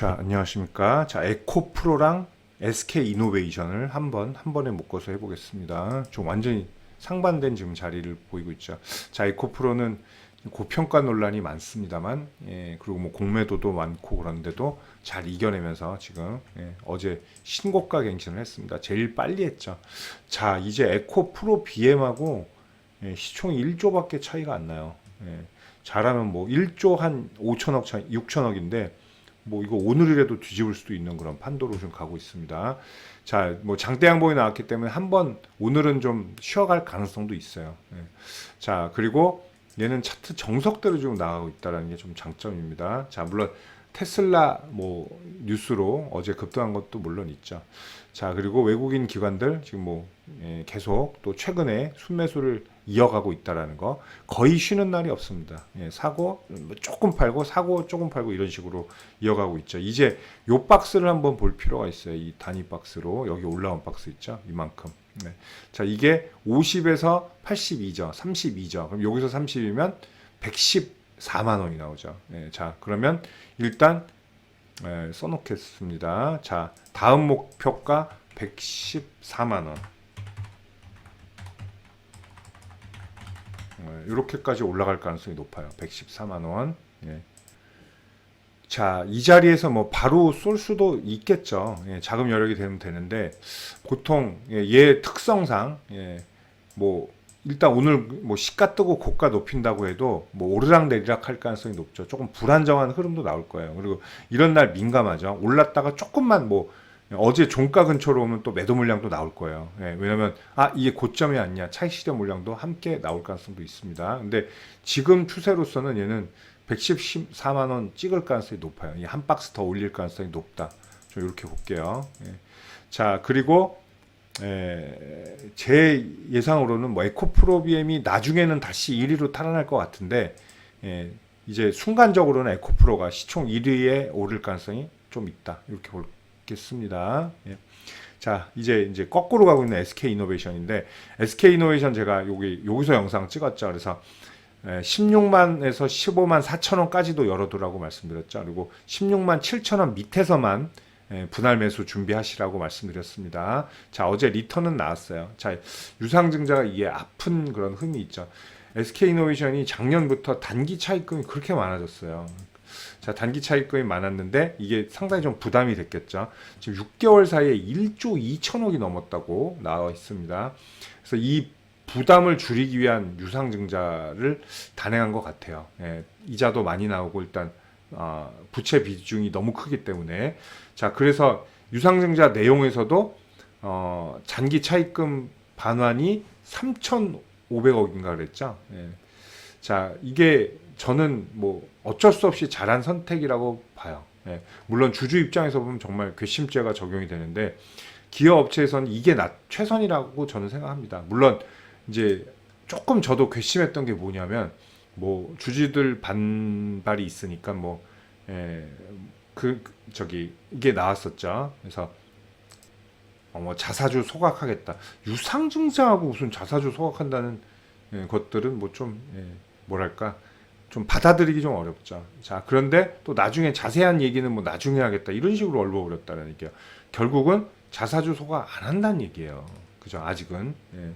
자, 안녕하십니까. 자, 에코 프로랑 SK 이노베이션을 한번 한 번에 묶어서 해보겠습니다. 좀 완전히 상반된 지금 자리를 보이고 있죠. 자, 에코 프로는 고평가 논란이 많습니다만, 예, 그리고 뭐 공매도도 많고 그런데도 잘 이겨내면서 지금 예, 어제 신고가 갱신을 했습니다. 제일 빨리 했죠. 자, 이제 에코 프로 BM하고 예, 시총이 1조밖에 차이가 안 나요. 예, 잘하면 뭐 1조 한 5천억 차이, 6천억인데 뭐 이거 오늘이라도 뒤집을 수도 있는 그런 판도로 좀 가고 있습니다. 자, 뭐 장대 양봉이 나왔기 때문에 한번 오늘은 좀 쉬어갈 가능성도 있어요. 예. 자, 그리고 얘는 차트 정석대로 지금 나가고 있다라는 게 좀 장점입니다. 자, 물론 테슬라 뭐 뉴스로 어제 급등한 것도 물론 있죠. 자, 그리고 외국인 기관들 지금 뭐 예, 계속 또 최근에 순매수를 이어가고 있다라는 거 거의 쉬는 날이 없습니다. 예, 사고 뭐 조금 팔고 사고 조금 팔고 이런 식으로 이어가고 있죠. 이제 요 박스를 한번 볼 필요가 있어요. 이 단위 박스로 여기 올라온 박스 있죠. 이만큼. 네. 자, 이게 50에서 82죠. 32죠. 그럼 여기서 30이면 114만 원이 나오죠. 예, 자, 그러면 일단 예, 써놓겠습니다. 자, 다음 목표가 114만 원. 이렇게까지 올라갈 가능성이 높아요. 114만 원. 예. 자, 이 자리에서 뭐 바로 쏠 수도 있겠죠. 예, 자금 여력이 되면 되는데 보통 예, 얘 특성상 예, 뭐 일단 오늘 뭐 시가 뜨고 고가 높인다고 해도 뭐 오르락 내리락 할 가능성이 높죠. 조금 불안정한 흐름도 나올 거예요. 그리고 이런 날 민감하죠. 올랐다가 조금만 뭐 어제 종가 근처로 오면 또 매도 물량도 나올 거예요. 예, 왜냐면 아 이게 고점이 아니냐 차익 실현 물량도 함께 나올 가능성도 있습니다. 근데 지금 추세로서는 얘는 114만 원 찍을 가능성이 높아요. 이한 박스 더 올릴 가능성이 높다. 좀 이렇게 볼게요. 예. 자 그리고 에, 제 예상으로는 뭐 에코프로비엠이 나중에는 다시 1위로 탈환할 것 같은데 예, 이제 순간적으로는 에코프로가 시총 1위에 오를 가능성이 좀 있다. 이렇게 볼 겠습니다. 예. 자, 이제 이제 거꾸로 가고 있는 SK 이노베이션인데 SK 이노베이션 제가 여기 여기서 영상 찍었죠. 그래서 16만에서 15만 4천 원까지도 열어두라고 말씀드렸죠. 그리고 16만 7천 원 밑에서만 예, 분할 매수 준비하시라고 말씀드렸습니다. 자, 어제 리턴은 나왔어요. 자, 유상증자가 이게 아픈 그런 흠이 있죠. SK이노베이션이 작년부터 단기 차익금이 그렇게 많아졌어요. 자, 단기 차익금이 많았는데 이게 상당히 좀 부담이 됐겠죠. 지금 6개월 사이에 1조 2천억이 넘었다고 나와 있습니다. 그래서 이 부담을 줄이기 위한 유상증자를 단행한 것 같아요. 예, 이자도 많이 나오고 일단 어, 부채 비중이 너무 크기 때문에 자 그래서 유상증자 내용에서도 어, 잔기 차입금 반환이 3,500억인가 그랬죠. 예. 자 이게 저는 뭐 어쩔 수 없이 잘한 선택이라고 봐요. 예. 물론 주주 입장에서 보면 정말 괘씸죄가 적용이 되는데 기업 업체에서는 이게 나, 최선이라고 저는 생각합니다. 물론 이제 조금 저도 괘씸했던 게 뭐냐면 뭐 주주들 반발이 있으니까 뭐 예, 그 저기 이게 나왔었죠. 그래서 어, 뭐 자사주 소각하겠다. 유상증자하고 무슨 자사주 소각한다는 예, 것들은 뭐좀 예, 뭐랄까 좀 받아들이기 좀 어렵죠. 자 그런데 또 나중에 자세한 얘기는 뭐 나중에 하겠다 이런 식으로 얼버무렸다는 얘기예요. 결국은 자사주 소각 안 한다는 얘기예요. 그죠? 아직은. 예.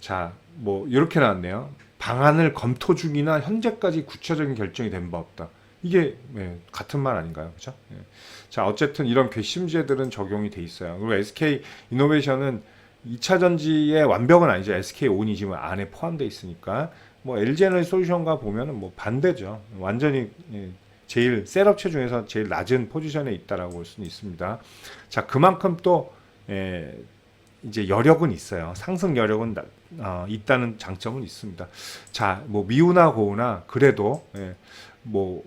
자, 뭐 이렇게 나왔네요. 방안을 검토 중이나 현재까지 구체적인 결정이 된 바 없다. 이게 예, 같은 말 아닌가요, 그렇죠? 예. 자, 어쨌든 이런 괘씸죄들은 적용이 돼 있어요. 그리고 SK 이노베이션은 2차 전지의 완벽은 아니죠. SK 온이 지금 안에 포함되어 있으니까 뭐 LG에너지 솔루션과 보면은 뭐 반대죠. 완전히 예, 제일 셋업체 중에서 제일 낮은 포지션에 있다라고 볼 수는 있습니다. 자, 그만큼 또 예, 이제 여력은 있어요. 상승 여력은 나- 어, 있다는 장점은 있습니다. 자, 뭐 미우나 고우나 그래도 예, 뭐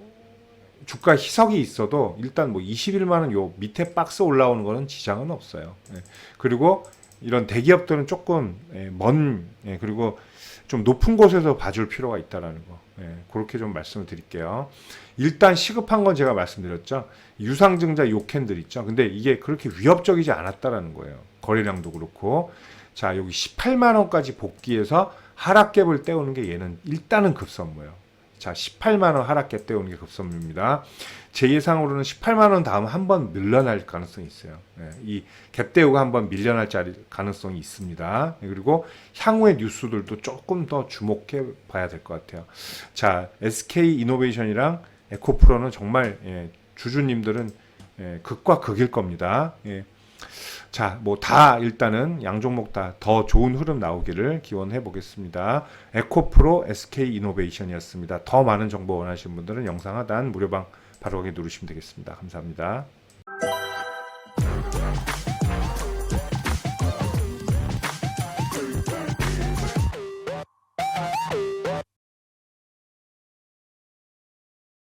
주가 희석이 있어도 일단 뭐 21만 원 요 밑에 박스 올라오는 거는 지장은 없어요. 예, 그리고 이런 대기업들은 조금 예, 먼 예, 그리고 좀 높은 곳에서 봐줄 필요가 있다라는 거. 예, 그렇게 좀 말씀을 드릴게요. 일단 시급한 건 제가 말씀드렸죠. 유상증자 요캔들 있죠. 근데 이게 그렇게 위협적이지 않았다라는 거예요. 거래량도 그렇고. 자, 여기 18만 원까지 복귀해서 하락갭을 떼우는 게 얘는 일단은 급선무예요. 자, 18만 원 하락했대 오는 게 급선무입니다. 제 예상으로는 18만 원 다음 한번 밀려날 가능성이 있어요. 예, 이 갭대우가 한 번 밀려날 자리 가능성이 있습니다. 예, 그리고 향후의 뉴스들도 조금 더 주목해 봐야 될 것 같아요. 자, SK 이노베이션이랑 에코프로는 정말 예, 주주님들은 예, 극과 극일 겁니다. 예. 자, 뭐 다 일단은 양 종목 다 더 좋은 흐름 나오기를 기원해 보겠습니다. 에코프로 SK 이노베이션이었습니다. 더 많은 정보 원하시는 분들은 영상 하단 무료방 바로 거기 누르시면 되겠습니다. 감사합니다.